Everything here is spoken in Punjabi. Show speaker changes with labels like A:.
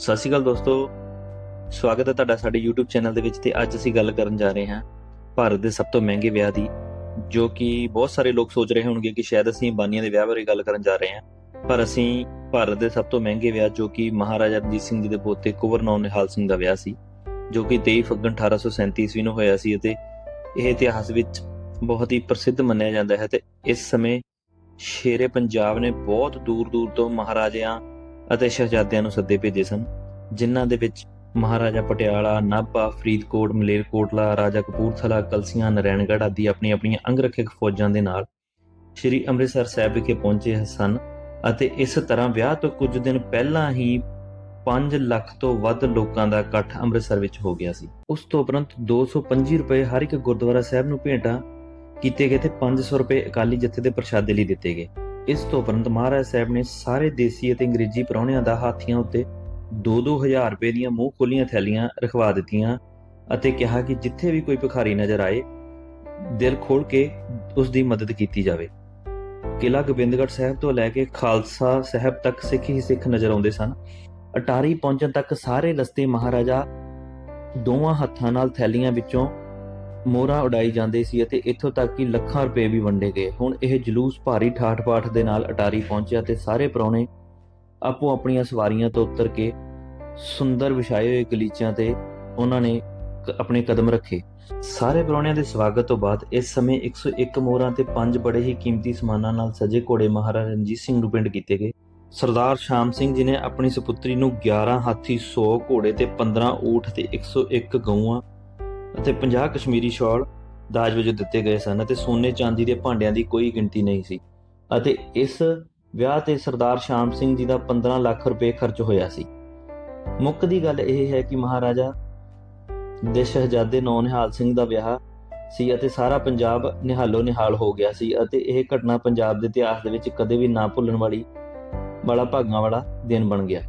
A: ਸਤਿ ਸ਼੍ਰੀ ਅਕਾਲ ਦੋਸਤੋ। ਸਵਾਗਤ ਹੈ ਤੁਹਾਡਾ ਸਾਡੇ YouTube ਚੈਨਲ ਦੇ ਵਿੱਚ ਤੇ ਅੱਜ ਅਸੀਂ ਗੱਲ ਕਰਨ ਜਾ ਰਹੇ ਹਾਂ ਭਾਰਤ ਦੇ ਸਭ ਤੋਂ ਮਹਿੰਗੇ ਵਿਆਹ ਦੀ, ਜੋ ਕਿ ਬਹੁਤ ਸਾਰੇ ਲੋਕ ਸੋਚ ਰਹੇ ਹੋਣਗੇ ਕਿ ਸ਼ਾਇਦ ਅਸੀਂ ਅੰਬਾਨੀਆਂ ਦੇ ਵਿਆਹ ਬਾਰੇ ਗੱਲ ਕਰਨ ਜਾ ਰਹੇ ਹਾਂ। ਪਰ ਅਸੀਂ ਭਾਰਤ ਦੇ ਸਭ ਤੋਂ ਮਹਿੰਗੇ ਵਿਆਹ, ਜੋ ਕਿ ਮਹਾਰਾਜਾ ਰਣਜੀਤ ਸਿੰਘ ਜੀ ਦੇ ਪੋਤੇ ਕੁੰਵਰ ਨੌ ਨਿਹਾਲ ਸਿੰਘ ਦਾ ਵਿਆਹ ਸੀ, ਜੋ ਕਿ 23 ਫੱਗਣ 1837 ਈਸਵੀ ਨੂੰ ਹੋਇਆ ਸੀ ਅਤੇ ਇਹ ਇਤਿਹਾਸ ਵਿੱਚ ਬਹੁਤ ਹੀ ਪ੍ਰਸਿੱਧ ਮੰਨਿਆ ਜਾਂਦਾ ਹੈ ਤੇ ਇਸ ਸਮੇਂ ਸ਼ੇਰੇ ਪੰਜਾਬ ਨੇ ਬਹੁਤ ਦੂਰ ਦੂਰ ਤੋਂ ਮਹਾਰਾਜਿਆਂ ਅਤੇ ਸ਼ਹਿਜ਼ਾਦਿਆਂ ਨੂੰ ਸੱਦੇ ਭੇਜੇ ਸਨ। ਜਿਨ੍ਹਾਂ ਦੇ ਵਿੱਚ ਮਹਾਰਾਜਾ ਪਟਿਆਲਾ, ਨਾਭਾ, ਫਰੀਦਕੋਟ, ਮਲੇਰਕੋਟਲਾ, ਰਾਜਾ ਕਪੂਰਥਲਾ, ਕਲਸੀਆਂ, ਨਰੈਣਗੜ੍ਹ ਆਦਿ ਆਪਣੀ ਆਪਣੀਆਂ ਅੰਗਰਖਿਅਕ ਫੌਜਾਂ ਦੇ ਨਾਲ ਸ੍ਰੀ ਅੰਮ੍ਰਿਤਸਰ ਸਾਹਿਬ ਵਿਖੇ ਪਹੁੰਚੇ ਸਨ ਅਤੇ ਇਸ ਤਰ੍ਹਾਂ ਵਿਆਹ ਤੋਂ ਕੁਝ ਦਿਨ ਪਹਿਲਾਂ ਹੀ 5 ਲੱਖ ਤੋਂ ਵੱਧ ਲੋਕਾਂ ਦਾ ਇਕੱਠ ਅੰਮ੍ਰਿਤਸਰ ਵਿੱਚ ਹੋ ਗਿਆ ਸੀ। ਉਸ ਤੋਂ ਉਪਰੰਤ 225 ਰੁਪਏ ਹਰ ਇੱਕ ਗੁਰਦੁਆਰਾ ਸਾਹਿਬ ਨੂੰ ਭੇਟਾਂ ਕੀਤੇ ਗਏ ਤੇ 500 ਰੁਪਏ ਅਕਾਲੀ ਜਥੇ ਦੇ ਪ੍ਰਸ਼ਾਦੇ ਲਈ ਦਿੱਤੇ ਗਏ। ਇਸ ਤੋਂ ਉਪਰੰਤ ਮਹਾਰਾਜ ਸਾਹਿਬ ਨੇ ਸਾਰੇ ਦੇਸੀ ਅਤੇ ਅੰਗਰੇਜ਼ੀ ਪ੍ਰਾਹੁਣਿਆਂ ਦਾ ਹਾਥੀਆਂ ਉੱਤੇ 2-2000 ਰੁਪਏ ਦੀਆਂ ਮੂੰਹ ਖੋਲੀਆਂ ਥੈਲੀਆਂ ਰਖਵਾ ਦਿੱਤੀਆਂ ਅਤੇ ਕਿਹਾ ਕਿ ਜਿੱਥੇ ਵੀ ਕੋਈ ਭਿਖਾਰੀ ਨਜ਼ਰ ਆਏ, ਦਿਲ ਖੋਲ ਕੇ ਉਸ ਦੀ ਮਦਦ ਕੀਤੀ ਜਾਵੇ। ਕਿਲਾ ਗੋਬਿੰਦਗੜ੍ਹ ਸਾਹਿਬ ਤੋਂ ਲੈ ਕੇ ਖਾਲਸਾ ਸਾਹਿਬ ਤੱਕ ਸਿੱਖ ਹੀ ਸਿੱਖ ਨਜ਼ਰ ਆਉਂਦੇ ਸਨ। ਅਟਾਰੀ ਪਹੁੰਚਣ ਤੱਕ ਸਾਰੇ ਰਸਤੇ ਮਹਾਰਾਜਾ ਦੋਵਾਂ ਹੱਥਾਂ ਨਾਲ ਥੈਲੀਆਂ ਵਿੱਚੋਂ ਮੋਹਰਾਂ ਉਡਾਈ ਜਾਂਦੇ ਸੀ ਅਤੇ ਇੱਥੋਂ ਤੱਕ ਕਿ ਲੱਖਾਂ ਰੁਪਏ ਵੀ ਵੰਡੇ ਗਏ। ਹੁਣ ਇਹ ਜਲੂਸ ਭਾਰੀ ਠਾਠ-ਪਾਠ ਦੇ ਨਾਲ ਅਟਾਰੀ ਪਹੁੰਚਿਆ ਤੇ ਸਾਰੇ ਪ੍ਰਾਹੁਣੇ ਆਪੋ ਆਪਣੀਆਂ ਸਵਾਰੀਆਂ ਤੋਂ ਉਤਰ ਕੇ ਸੁੰਦਰ ਵਿਛਾਏ ਹੋਏ ਗਲੀਚਿਆਂ ਤੇ ਉਹਨਾਂ ਨੇ ਆਪਣੇ ਕਦਮ ਰੱਖੇ। ਸਾਰੇ ਪ੍ਰਾਹੁਣਿਆਂ ਦੇ ਸਵਾਗਤ ਤੋਂ ਬਾਅਦ ਇਸ ਸਮੇਂ 101 ਮੋਹਰਾਂ ਤੇ ਪੰਜ ਬੜੇ ਹੀ ਕੀਮਤੀ ਸਮਾਨਾਂ ਨਾਲ ਸਜੇ ਘੋੜੇ ਮਹਾਰਾਜਾ ਰਣਜੀਤ ਸਿੰਘ ਨੂੰ ਪਿੰਡ ਕੀਤੇ ਗਏ। ਸਰਦਾਰ ਸ਼ਾਮ ਸਿੰਘ ਜੀ ਨੇ ਆਪਣੀ ਸੁਪੁੱਤਰੀ ਨੂੰ 11 ਹਾਥੀ 100 ਘੋੜੇ ਤੇ 15 ਊਠ ਤੇ 101 ਗਊਆਂ ਅਤੇ 50 ਕਸ਼ਮੀਰੀ ਸ਼ਾਲ ਦਾਜ ਵਜੋਂ ਦਿੱਤੇ ਗਏ ਸਨ ਅਤੇ ਸੋਨੇ ਚਾਂਦੀ ਦੇ ਭਾਂਡਿਆਂ ਦੀ ਕੋਈ ਗਿਣਤੀ ਨਹੀਂ ਸੀ। ਅਤੇ ਇਸ ਵਿਆਹ ਤੇ ਸਰਦਾਰ ਸ਼ਾਮ ਸਿੰਘ ਜੀ ਦਾ 15 ਲੱਖ ਰੁਪਏ ਖਰਚ ਹੋਇਆ ਸੀ। ਮੁੱਖ ਦੀ ਗੱਲ ਇਹ ਹੈ ਕਿ ਮਹਾਰਾਜਾ ਦੇ ਸ਼ਹਿਜ਼ਾਦੇ ਨੌ ਨਿਹਾਲ ਸਿੰਘ ਦਾ ਵਿਆਹ ਸੀ ਅਤੇ ਸਾਰਾ ਪੰਜਾਬ ਨਿਹਾਲੋ ਨਿਹਾਲ ਹੋ ਗਿਆ ਸੀ ਅਤੇ ਇਹ ਘਟਨਾ ਪੰਜਾਬ ਦੇ ਇਤਿਹਾਸ ਦੇ ਵਿੱਚ ਕਦੇ ਵੀ ਨਾ ਭੁੱਲਣ ਵਾਲੀ ਵਾਲਾ ਭਾਗਾਂ ਵਾਲਾ ਦਿਨ ਬਣ ਗਿਆ।